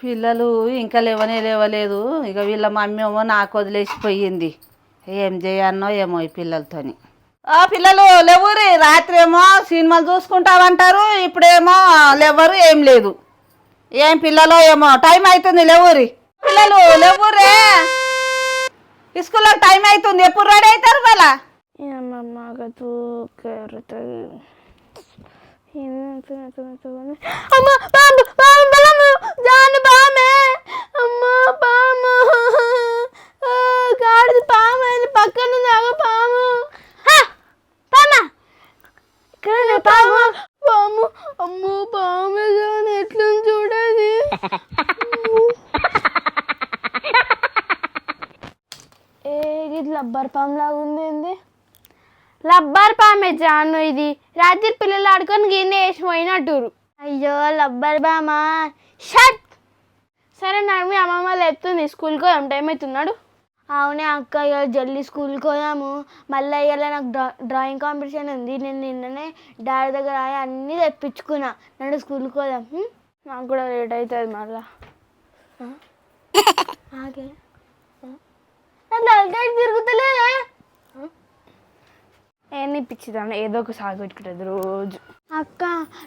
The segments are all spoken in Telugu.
పిల్లలు ఇంకా లేవనే లేవలేదు. ఇక వీళ్ళ మమ్మీ ఏమో నాకు వదిలేసిపోయింది. ఏం చేయన్నో ఏమో ఈ పిల్లలతోని. ఆ పిల్లలు లేవురి రాత్రి ఏమో సినిమాలు చూసుకుంటామంటారు ఇప్పుడేమో లేవరు ఏం లేదు. ఏం పిల్లలో ఏమో టైం అవుతుంది లేవురి. పిల్లలు లేవురే. స్కూల్లో టైం అవుతుంది ఎప్పుడు రెడీ అవుతారు వాళ్ళ అమ్మ పాము పాము బలము జాని పామే అమ్మ పాము ఆ, గాడిద పాము అని పక్కన ఉంది పాము హా, పామా ఇక్కడ పాము పాము అమ్మో పాము జాని ఎట్లుంది చూడది ఏ ఇది లబ్బర్ పాము లాగా ఉంది ఏంది? లబ్బర్ పామే జాను ఇది. రాత్రి పిల్లలు ఆడుకొని గిన్నె వేసి పోయినట్టురు అయ్యో లబ్బర్ బామా షట్! సరే నాకు మీ అమ్మమ్మ లేపుతుంది. స్కూల్కి పోదాం. టైం అవుతున్నాడు. అవునే అక్క ఇక జల్దీ స్కూల్కి పోదాము. మళ్ళీ ఇవాళ నాకు డ్రా డ్రాయింగ్ కాంపిటీషన్ ఉంది. నేను నిన్ననే డాడీ దగ్గర అన్నీ తెప్పించుకున్నా. నన్ను స్కూల్కి పోదాం? నాకు కూడా లేట్ అవుతుంది మళ్ళా? ఆగే. తిరుగుతలేదా. ఏమి పిచ్చిదాన్ని ఏదో ఒక సాగు పెట్టుకుంటుంది రోజు. అక్క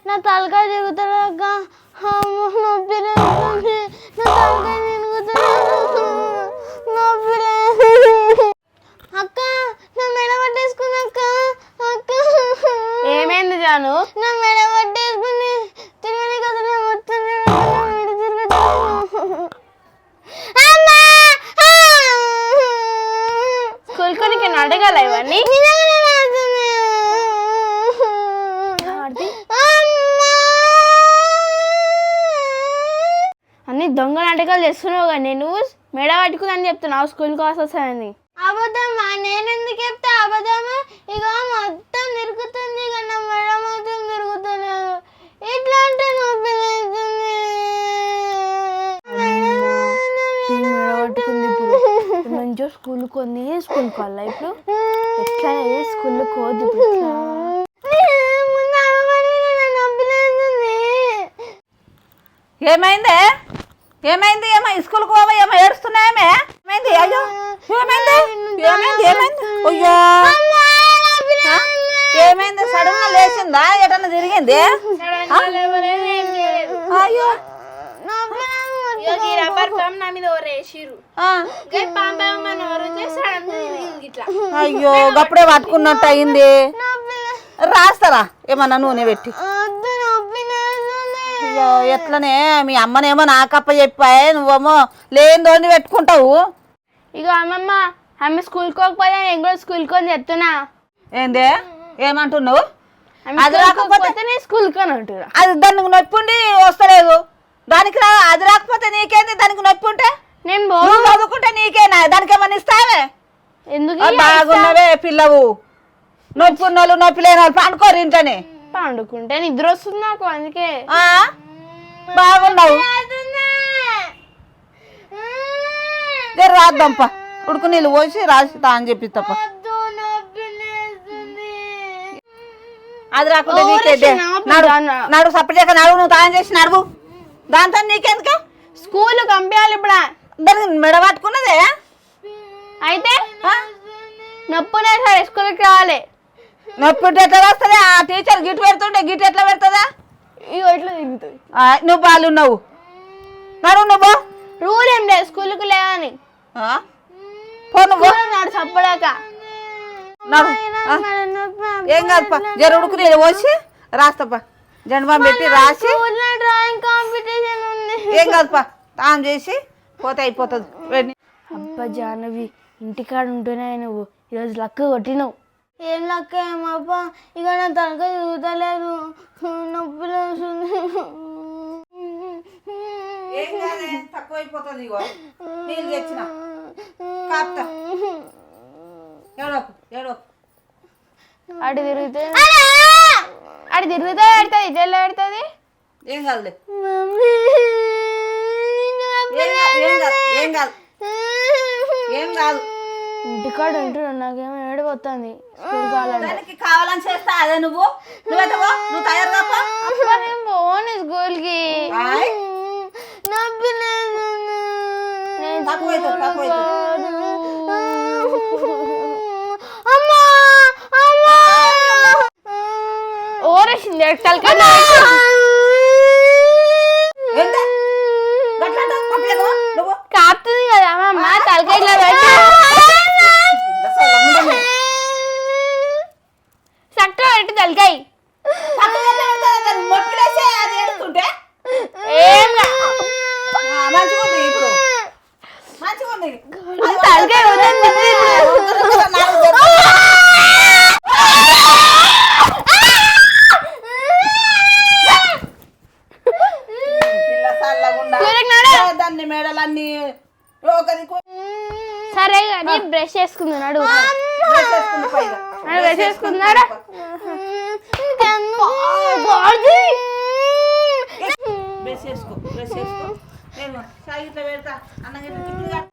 నా తలకాయ తిరుగుతుంది అక్క. నొప్పి లేస్తుంది. నా తలకాయ తిరుగుతుంది నొప్పి. అక్క నా మెడ పట్టేసుకుంది అక్క. అక్క. ఏమైంది జాను? నా దొంగ నాటకాలు చేస్తున్నావు కానీ నేను మెడ పట్టుకుందని చెప్తున్నావు స్కూల్కి వస్తానని. అబద్ధమా? నేను ఎందుకు చెప్తా? అబద్ధమా? ఇక మొత్తం తిరుగుతుంది ఇక నా మెడ మొత్తం తిరుగుతున్నాను ఇట్లా అంటే నొప్పి లేస్తుంది మెడ పట్టుకుంది ఇప్పుడు. మంచిగా స్కూల్ కొంది స్కూల్ కొల్లా ఇప్పుడు? ఎట్లా స్కూల్ ఎట్లా? ఏమైందే? ఏమైంది? ఏమో స్కూల్కి పోవా ఏమో ఏడుస్తున్నాయేమే ఏమైంది? అయ్యో ఏమైంది? ఏమైంది? ఏమైంది? అయ్యో? ఏమైంది? సడన్గా లేచిందా? ఎటన్నా తిరిగింది? అయ్యో. అయ్యో గప్పుడే పట్టుకున్నట్టు అయింది. రాస్తారా? ఏమన్నా నూనె పెట్టి. ఎట్లనే? మీ అమ్మనేమో నాకప్ప చెప్పాయి నువ్వేమో లేని పెట్టుకుంటావు. ఇక అమ్మమ్మ ఆమె స్కూల్కి పోకపోతే నేను కూడా స్కూల్కి అని చెప్తున్నా. ఏందే? ఏమంటున్నావు? అది రాకపోతే నేను స్కూల్కి అని అంటున్నా. అది దానికి నొప్పి ఉండి వస్తలేదు. దానికి రా అది రాకపోతే నీకేంది దానికి నొప్పి ఉంటే? నేను నువ్వు చదువుకుంటే నీకేనా? దానికి ఏమన్నా ఇస్తావే? ఎందుకు బాగున్నవే పిల్లవు. నొప్పి ఉన్న వాళ్ళు నొప్పి లేని వాళ్ళు పండుకోరు ఇంటనే పండుకుంటే నిద్ర వస్తుంది నాకు అందుకే? బాగున్నావు. జర రాద్దాంపా. ఉడుకు నీళ్ళు పోసి రాసి తా అని చెప్పి తప్ప అది రాకుండా నడు నడు సపరేట్గా నడువు నువ్వు తాను చేసి నడువు. దాంతో నీకెందుకు? స్కూల్ పంపించాలి ఇప్పుడు. దానికి మెడ పట్టుకున్నదే? అయితే? నొప్పునే సరే స్కూల్కి రావాలి. నొప్పి ఉంటే ఎట్లా వస్తుంది? ఆ టీచర్ గిట్ పెడుతుంటే గిట్ ఎట్లా పెడుతుందా? ఇగో ఇట్లా తిరుగుతుంది. ఆ, నువ్వు బాలు నువ్వు నడు నువ్వు రూల్ ఏం లేదు స్కూల్కి లేవని ఆ? పో నువ్వు నాడు చప్పడాక. నడు ఆ? ఏం కాదుపా జర ఉడుకు నీళ్ళు పోసి రాస్తాపా జెండబాం పెట్టి రాసి డ్రాయింగ్ కాంపిటీషన్ ఉంది. ఏం కాదుపా తాను చేసి పోతే అయిపోతుంది. వెళ్ళి. అబ్బా జాహ్నవి ఇంటికాడ ఉంటూనే నువ్వు ఈరోజు లక్క కొట్టినావు. ఏం లక్క ఏమబ్బా ఇక నా తలకాయ తిరుగుతలేదు నొప్పి లేస్తుంది ఏం కాదే? తక్కువ అయిపోతుంది ఇగో. నీళ్ళు తెచ్చిన. కాపుతా. ఏడోకు ఏడోకు. అటు తిరిగితే అటు తిరిగితే పెడుతుంది ఏం కాదులే. ఏం కాదు ఏం కాదు. ఏం కాదు. ఇంటికాడ ఉంటున్నాడు నాకేమో ఏడిపోతుంది స్కూల్ కావాలంటే దానికి కావాలని చేస్తా అదే నువ్వు? నువ్వైతే పో నువ్వు తయారు కాపో. అబ్బా, నేను పోను స్కూల్కి. ఆయ్. నేను. పోను. అమ్మా అమ్మా. ఓరేసింది ఎంత గట్లా అంటావు? పంపించకు, నువ్వు కాపుతుంది కదా అమ్మ తలకాయ ఇట్లా పెట్టి అసలు ఉండని. చక్క పెట్టి తలకాయ పక్కన పెడతా, దాన్ని మొట్టిలేసి అది ఏడుస్తుంటే ఏం కా- ఆ, మంచిగా ఉంది ఇప్పుడు మంచిగా ఉంది అది తలకాయ వదిలేసి వద్దు, నాకు తెలుసు. పిల్ల చల్లగుండా. సూర్యకి నాడు. ఏ, దాన్ని మెడలన్నీ ఒకది సరే కానీ బ్రష్. నడు బ్రష్ చేసుకున్నాడా బ్రష్ చేసుకో బ్రష్ చేసుకో నేను సాయి ఇట్లా పెడతా అన్నం గిట్ల తిప్పుగా.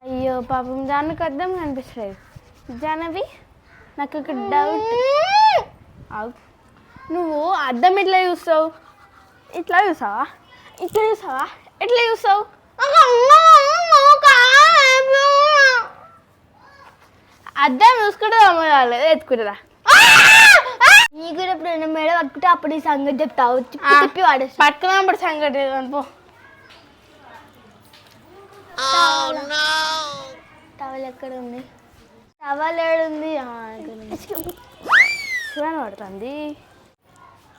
అయ్యో పాపం జానకి అర్థం కనిపిస్తలేదు. జానవి నాకు ఒక డౌట్ నువ్వు అద్దం ఎట్లా చూస్తావు? ఇట్లా చూసావా ఇట్లా చూసావా ఎట్లా చూస్తావు? అద్దం చూసుకుంటే అమ్మగారు ఎత్తుకుంటుందా? నీ కూడా ఎప్పుడైనా మేడ పట్టుకుంటే అప్పుడు ఈ సంగతి చెప్తావు. తిప్పి తిప్పి వాడేస్తా. పట్టుకున్నప్పుడు సంగతి అనుకో టవల్ ఎక్కడ ఉంది టవల్ ఏడుంది. శివన్ పడుతుంది.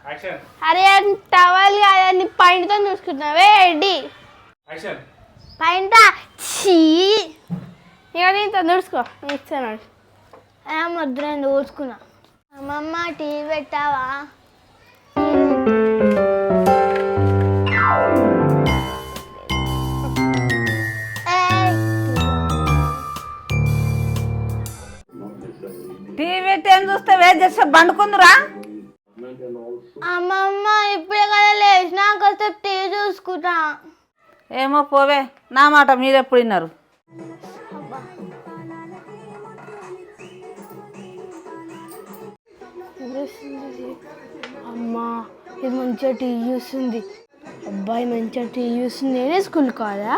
యాక్షన్. అరే టవల్ కాదని పైనతో చూసుకుంటున్నావే ఎడ్డి యాక్షన్. పైన చీ. ఇక నేను చూసుకో ఇస్తాను ఆ ముద్ర నేను ఊడ్చుకున్నా? అమ్మమ్మ టీవీ పెట్టావా? టైం చూస్తే వేట్ చేస్తే బండుకుందురా అమ్మమ్మ ఇప్పుడే కదా చూసుకుంటా. ఏమో పోవే నా మాట మీరు ఎప్పుడు విన్నారు అమ్మా ఇది మంచిగా టీవీ చూస్తుంది. అబ్బాయి మంచిగా టీవీ చూస్తుంది. నేనే స్కూల్ కాదా?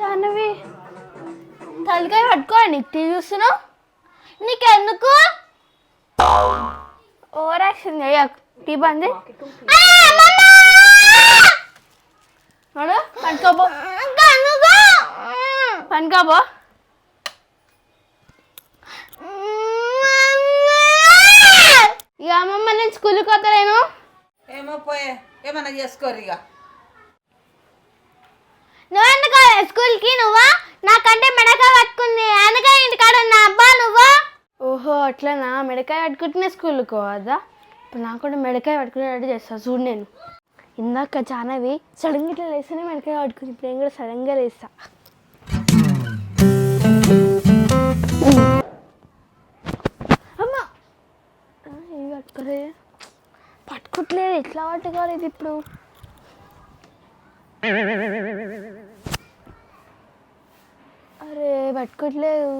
జాహ్నవి తలకాయ పట్టుకోవాలి నీకు టీవీ చూస్తున్నావు నీకెందుకు? ఓవర్ యాక్షన్ చేయకు టీ బంది. పనుకోబో పనుకోబో ఇక అమ్మమ్మ నేను స్కూల్కి వస్తలేను. ఏమో పోయే ఏమన్నా చేసుకోరు ఇక. నువ్వెందుకు స్కూల్కి నువ్వా? నాకంటే మెడక పట్టుకుంది. అందుకే ఇంటికాడ ఉన్న అబ్బా నువ్వు? ఓహో అట్లనా? మెడకాయ పట్టుకుంటేనే స్కూల్కి పోవద్దా ఇప్పుడు నాకు కూడా మెడకాయ పట్టుకునేటట్టు చేస్తా చూడు నేను. ఇందాక చాలావి సడన్గా ఇట్లా లేస్తేనే మెడకాయ పట్టుకుంది. ఇప్పుడు నేను కూడా సడన్గా లేస్తా. పట్టుకోవట్లేదు కాలేదు ఇప్పుడు. అరే పట్టుకోవట్లేదు.